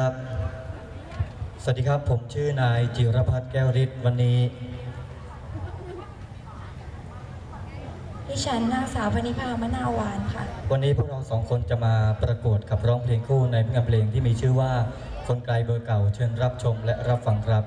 ครับ สวัสดีครับ ผมชื่อนายจิรพัฒน์แก้วฤทธิ์วันนี้ที่ฉันนางสาวพนิพามะนาววานค่ะ วันนี้พวกเราสองคนจะมาประกวดขับร้องเพลงคู่ในงานเพลงที่มีชื่อว่า คนไกลเบอร์เก่าเชิญรับชมและรับฟังครับ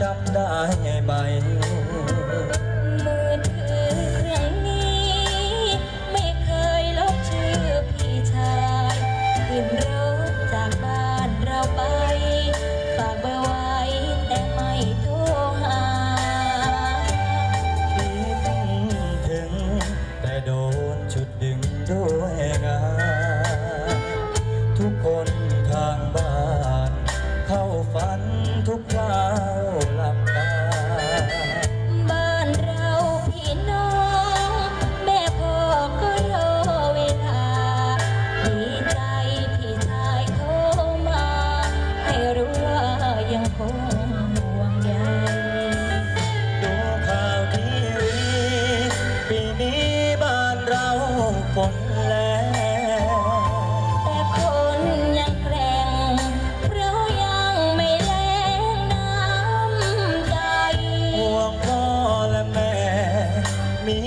จำได้ไมือถือเครื่องนี้ ไม่เคยลบชื่อพี่ชายขึ้นรถจากบ้านเราไป ฝากไว้แต่ไม่โทรหา คิดถึงแต่โดนชุดดึงดู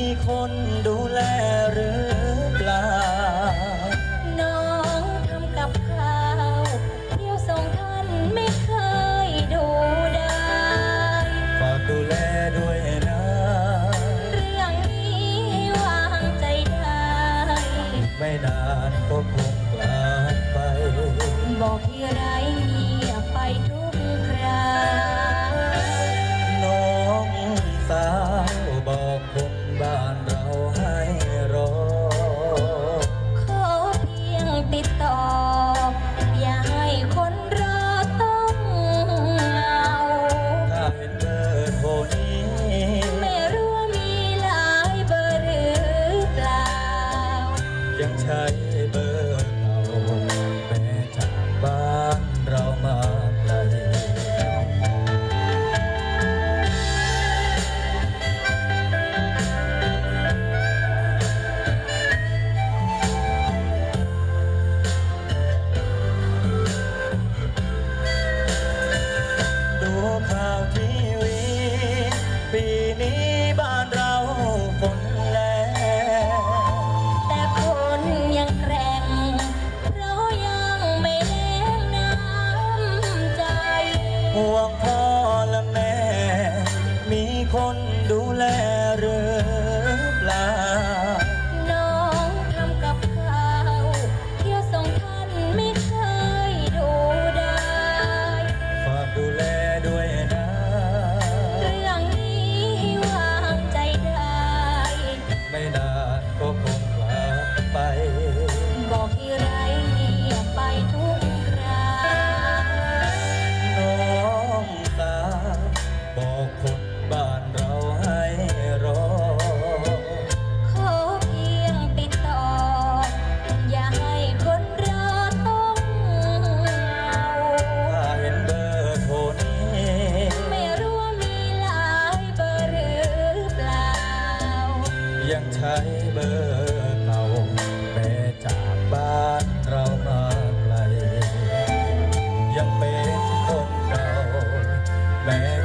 ีคนดูแลหรือ ติดต่อ land.